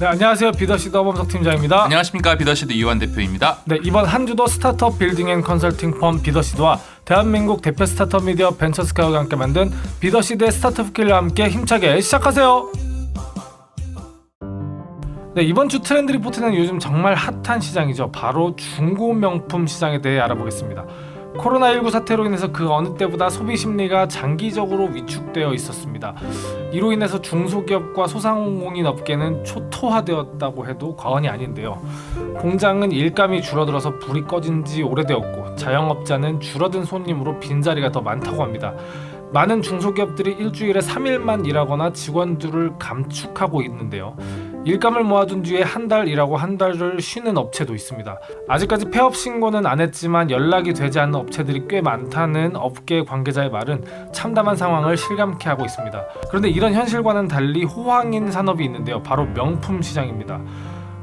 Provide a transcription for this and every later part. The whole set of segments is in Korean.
네 안녕하세요 비더시드 허범석 팀장입니다. 안녕하십니까 비더시드 이완 대표입니다. 네 이번 한 주도 스타트업 빌딩 앤 컨설팅 펌 비더시드와 대한민국 대표 스타트업 미디어 벤처 스카이와 함께 만든 비더시드의 스타트업 길과 함께 힘차게 시작하세요. 네 이번 주 트렌드 리포트는 요즘 정말 핫한 시장이죠. 바로 중고 명품 시장에 대해 알아보겠습니다. 코로나19 사태로 인해서 그 어느 때보다 소비 심리가 장기적으로 위축되어 있었습니다. 이로 인해서 중소기업과 소상공인 업계는 초토화되었다고 해도 과언이 아닌데요. 공장은 일감이 줄어들어서 불이 꺼진 지 오래되었고 자영업자는 줄어든 손님으로 빈자리가 더 많다고 합니다. 많은 중소기업들이 일주일에 3일만 일하거나 직원들을 감축하고 있는데요. 일감을 모아둔 뒤에 한 달 일하고 한 달을 쉬는 업체도 있습니다. 아직까지 폐업 신고는 안 했지만 연락이 되지 않는 업체들이 꽤 많다는 업계 관계자의 말은 참담한 상황을 실감케 하고 있습니다. 그런데 이런 현실과는 달리 호황인 산업이 있는데요. 바로 명품 시장입니다.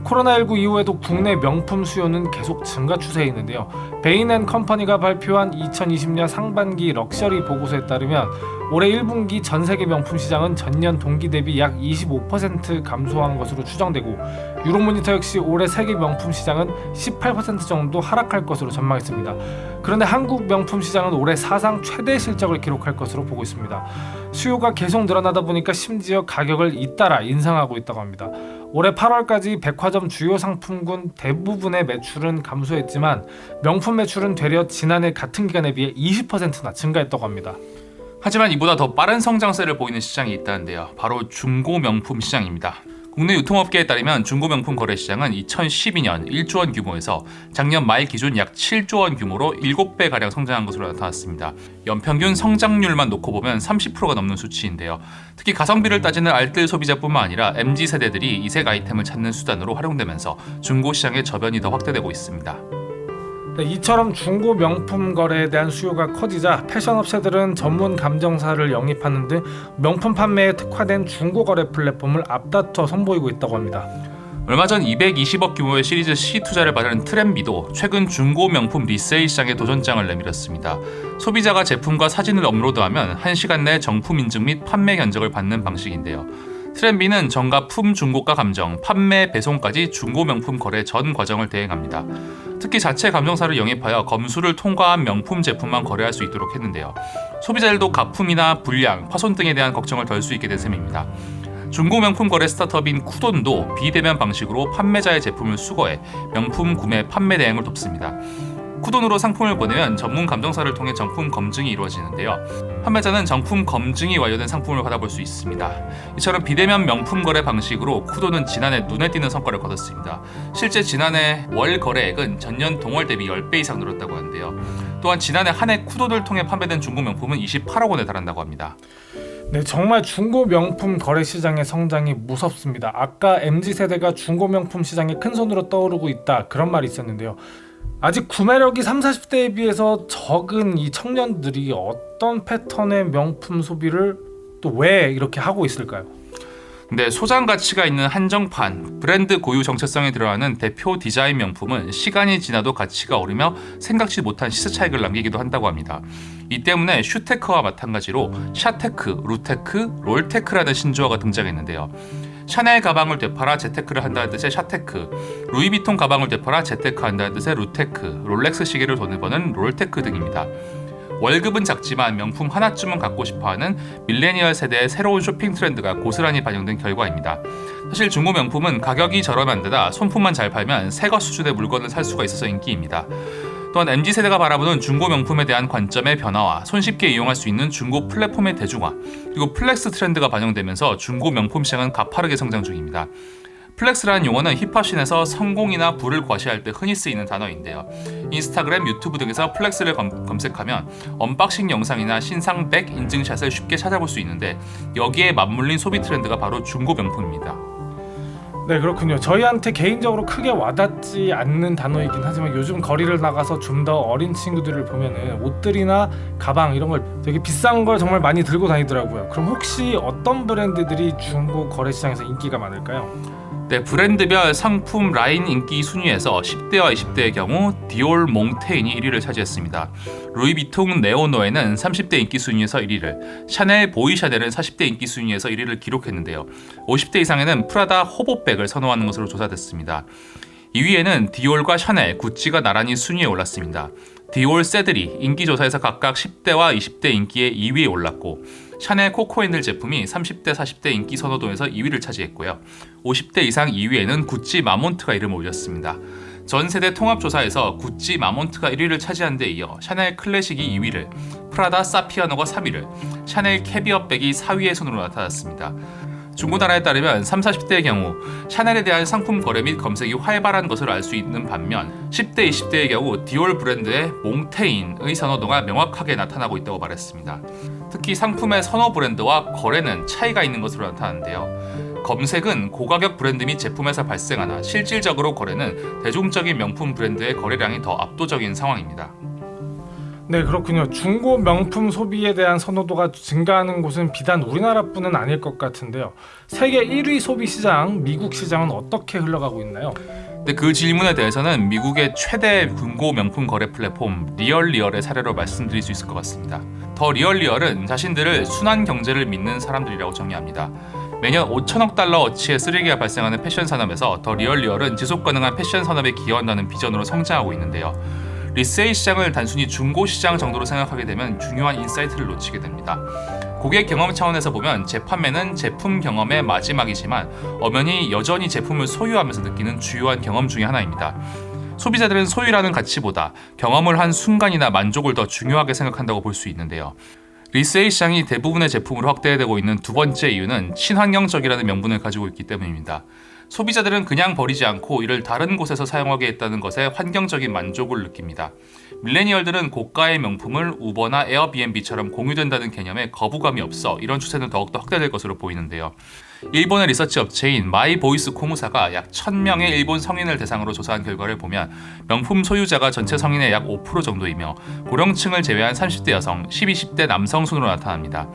코로나19 이후에도 국내 명품 수요는 계속 증가 추세에 있는데요. 베인 앤 컴퍼니가 발표한 2020년 상반기 럭셔리 보고서에 따르면 올해 1분기 전 세계 명품 시장은 전년 동기 대비 약 25% 감소한 것으로 추정되고 유로모니터 역시 올해 세계 명품 시장은 18% 정도 하락할 것으로 전망했습니다. 그런데 한국 명품 시장은 올해 사상 최대 실적을 기록할 것으로 보고 있습니다. 수요가 계속 늘어나다 보니까 심지어 가격을 잇따라 인상하고 있다고 합니다. 올해 8월까지 백화점 주요 상품군 대부분의 매출은 감소했지만 명품 매출은 되려 지난해 같은 기간에 비해 20%나 증가했다고 합니다. 하지만 이보다 더 빠른 성장세를 보이는 시장이 있다는데요. 바로 중고 명품 시장입니다. 국내 유통업계에 따르면 중고 명품 거래 시장은 2012년 1조 원 규모에서 작년 말 기준 약 7조 원 규모로 7배 가량 성장한 것으로 나타났습니다. 연평균 성장률만 놓고 보면 30%가 넘는 수치인데요. 특히 가성비를 따지는 알뜰 소비자뿐만 아니라 MZ 세대들이 이색 아이템을 찾는 수단으로 활용되면서 중고 시장의 저변이 더 확대되고 있습니다. 네, 이처럼 중고 명품 거래에 대한 수요가 커지자 패션 업체들은 전문 감정사를 영입하는 등 명품 판매에 특화된 중고 거래 플랫폼을 앞다퉈 선보이고 있다고 합니다. 얼마 전 220억 규모의 시리즈 C 투자를 받은 트렌비도 최근 중고 명품 리세일 시장에 도전장을 내밀었습니다. 소비자가 제품과 사진을 업로드하면 1시간 내 정품 인증 및 판매 견적을 받는 방식인데요. 트렌비는 정가 품 중고가 감정, 판매 배송까지 중고 명품 거래 전 과정을 대행합니다. 특히 자체 감정사를 영입하여 검수를 통과한 명품 제품만 거래할 수 있도록 했는데요. 소비자들도 가품이나 불량, 파손 등에 대한 걱정을 덜 수 있게 된 셈입니다. 중고 명품 거래 스타트업인 쿠돈도 비대면 방식으로 판매자의 제품을 수거해 명품 구매 판매 대행을 돕습니다. 쿠돈으로 상품을 보내면 전문 감정사를 통해 정품 검증이 이루어지는데요. 판매자는 정품 검증이 완료된 상품을 받아볼 수 있습니다. 이처럼 비대면 명품 거래 방식으로 쿠돈은 지난해 눈에 띄는 성과를 거뒀습니다. 실제 지난해 월 거래액은 전년 동월 대비 10배 이상 늘었다고 하는데요. 또한 지난해 한 해 쿠돈을 통해 판매된 중고 명품은 28억 원에 달한다고 합니다. 네, 정말 중고 명품 거래 시장의 성장이 무섭습니다. 아까 MZ 세대가 중고 명품 시장에 큰 손으로 떠오르고 있다 그런 말이 있었는데요. 아직 구매력이 3, 40대에 비해서 적은 이 청년들이 어떤 패턴의 명품 소비를 또 왜 이렇게 하고 있을까요? 근데 소장 가치가 있는 한정판, 브랜드 고유 정체성이 들어가는 대표 디자인 명품은 시간이 지나도 가치가 오르며 생각지 못한 시세 차익을 남기기도 한다고 합니다. 이 때문에 슈테크와 마찬가지로 샤테크, 루테크, 롤테크라는 신조어가 등장했는데요. 샤넬 가방을 되팔아 재테크를 한다는 뜻의 샤테크, 루이비통 가방을 되팔아 재테크 한다는 뜻의 루테크, 롤렉스 시계를 돈을 버는 롤테크 등입니다. 월급은 작지만 명품 하나쯤은 갖고 싶어하는 밀레니얼 세대의 새로운 쇼핑 트렌드가 고스란히 반영된 결과입니다. 사실 중고 명품은 가격이 저렴한 데다 손품만 잘 팔면 새거 수준의 물건을 살 수가 있어서 인기입니다. 또한 MZ 세대가 바라보는 중고 명품에 대한 관점의 변화와 손쉽게 이용할 수 있는 중고 플랫폼의 대중화, 그리고 플렉스 트렌드가 반영되면서 중고 명품 시장은 가파르게 성장 중입니다. 플렉스라는 용어는 힙합씬에서 성공이나 부를 과시할 때 흔히 쓰이는 단어인데요. 인스타그램, 유튜브 등에서 플렉스를 검, 검색하면 언박싱 영상이나 신상 백 인증샷을 쉽게 찾아볼 수 있는데 여기에 맞물린 소비 트렌드가 바로 중고 명품입니다. 네 그렇군요. 저희한테 개인적으로 크게 와닿지 않는 단어이긴 하지만 요즘 거리를 나가서 좀 더 어린 친구들을 보면은 옷들이나 가방 이런 걸 되게 비싼 걸 정말 많이 들고 다니더라고요. 그럼 혹시 어떤 브랜드들이 중고 거래 시장에서 인기가 많을까요? 네, 브랜드별 상품 라인 인기 순위에서 10대와 20대의 경우 디올 몽테인이 1위를 차지했습니다. 루이비통 네오노에는 30대 인기 순위에서 1위를, 샤넬 보이샤넬은 40대 인기 순위에서 1위를 기록했는데요. 50대 이상에는 프라다 호보백을 선호하는 것으로 조사됐습니다. 2위에는 디올과 샤넬, 구찌가 나란히 순위에 올랐습니다. 디올 세들이 인기 조사에서 각각 10대와 20대 인기에 2위에 올랐고 샤넬 코코앤들 제품이 30대 40대 인기 선호도에서 2위를 차지했고요. 50대 이상 2위에는 구찌 마몬트가 이름을 올렸습니다. 전 세대 통합 조사에서 구찌 마몬트가 1위를 차지한 데 이어 샤넬 클래식이 2위를, 프라다 사피아노가 3위를, 샤넬 캐비어백이 4위의 순으로 나타났습니다. 중고나라에 따르면 3, 40대의 경우 샤넬에 대한 상품 거래 및 검색이 활발한 것을 알 수 있는 반면 10대, 20대의 경우 디올 브랜드의 몽테인의 선호도가 명확하게 나타나고 있다고 말했습니다. 특히 상품의 선호 브랜드와 거래는 차이가 있는 것으로 나타나는데요. 검색은 고가격 브랜드 및 제품에서 발생하나 실질적으로 거래는 대중적인 명품 브랜드의 거래량이 더 압도적인 상황입니다. 네 그렇군요. 중고 명품 소비에 대한 선호도가 증가하는 곳은 비단 우리나라뿐은 아닐 것 같은데요. 세계 1위 소비 시장 미국 시장은 어떻게 흘러가고 있나요? 근데 그 질문에 대해서는 미국의 최대 중고 명품 거래 플랫폼 리얼리얼의 사례로 말씀드릴 수 있을 것 같습니다. 더 리얼리얼은 자신들을 순환 경제를 믿는 사람들이라고 정의합니다. 매년 5천억 달러 어치의 쓰레기가 발생하는 패션 산업에서 더 리얼리얼은 지속 가능한 패션 산업에 기여한다는 비전으로 성장하고 있는데요. 리세일 시장을 단순히 중고 시장 정도로 생각하게 되면 중요한 인사이트를 놓치게 됩니다. 고객 경험 차원에서 보면 재판매는 제품 경험의 마지막이지만 엄연히 여전히 제품을 소유하면서 느끼는 주요한 경험 중의 하나입니다. 소비자들은 소유라는 가치보다 경험을 한 순간이나 만족을 더 중요하게 생각한다고 볼 수 있는데요. 리세일 시장이 대부분의 제품으로 확대되고 있는 두 번째 이유는 친환경적이라는 명분을 가지고 있기 때문입니다. 소비자들은 그냥 버리지 않고 이를 다른 곳에서 사용하게 했다는 것에 환경적인 만족을 느낍니다. 밀레니얼들은 고가의 명품을 우버나 에어비앤비처럼 공유된다는 개념에 거부감이 없어 이런 추세는 더욱더 확대될 것으로 보이는데요. 일본의 리서치 업체인 마이보이스 코무사가 약 1000명의 일본 성인을 대상으로 조사한 결과를 보면 명품 소유자가 전체 성인의 약 5% 정도이며 고령층을 제외한 30대 여성, 12, 10대 남성 순으로 나타납니다.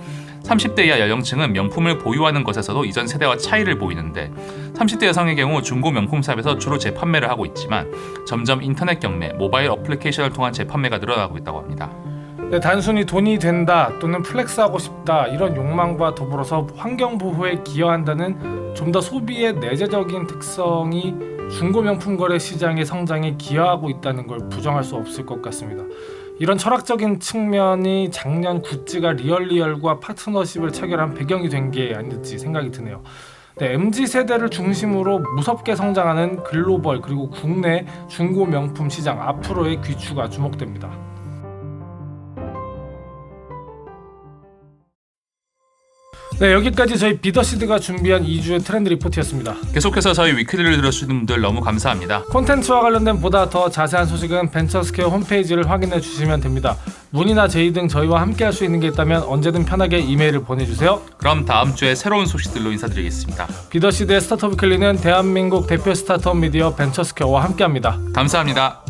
30대 이하 연령층은 명품을 보유하는 것에서도 이전 세대와 차이를 보이는데 30대 여성의 경우 중고 명품 샵에서 주로 재판매를 하고 있지만 점점 인터넷 경매, 모바일 어플리케이션을 통한 재판매가 늘어나고 있다고 합니다. 네, 단순히 돈이 된다 또는 플렉스하고 싶다 이런 욕망과 더불어서 환경 보호에 기여한다는 좀 더 소비의 내재적인 특성이 중고 명품 거래 시장의 성장에 기여하고 있다는 걸 부정할 수 없을 것 같습니다. 이런 철학적인 측면이 작년 구찌가 리얼리얼과 파트너십을 체결한 배경이 된 게 아닐지 생각이 드네요. 네, MZ 세대를 중심으로 무섭게 성장하는 글로벌 그리고 국내 중고 명품 시장 앞으로의 귀추가 주목됩니다. 네, 여기까지 저희 비더시드가 준비한 2주의 트렌드 리포트였습니다. 계속해서 저희 위클리를 들어주시는 분들 너무 감사합니다. 콘텐츠와 관련된 보다 더 자세한 소식은 벤처스퀘어 홈페이지를 확인해 주시면 됩니다. 문의나 제의 등 저희와 함께 할 수 있는 게 있다면 언제든 편하게 이메일을 보내주세요. 그럼 다음 주에 새로운 소식들로 인사드리겠습니다. 비더시드의 스타트업 클리는 대한민국 대표 스타트업 미디어 벤처스퀘어와 함께합니다. 감사합니다.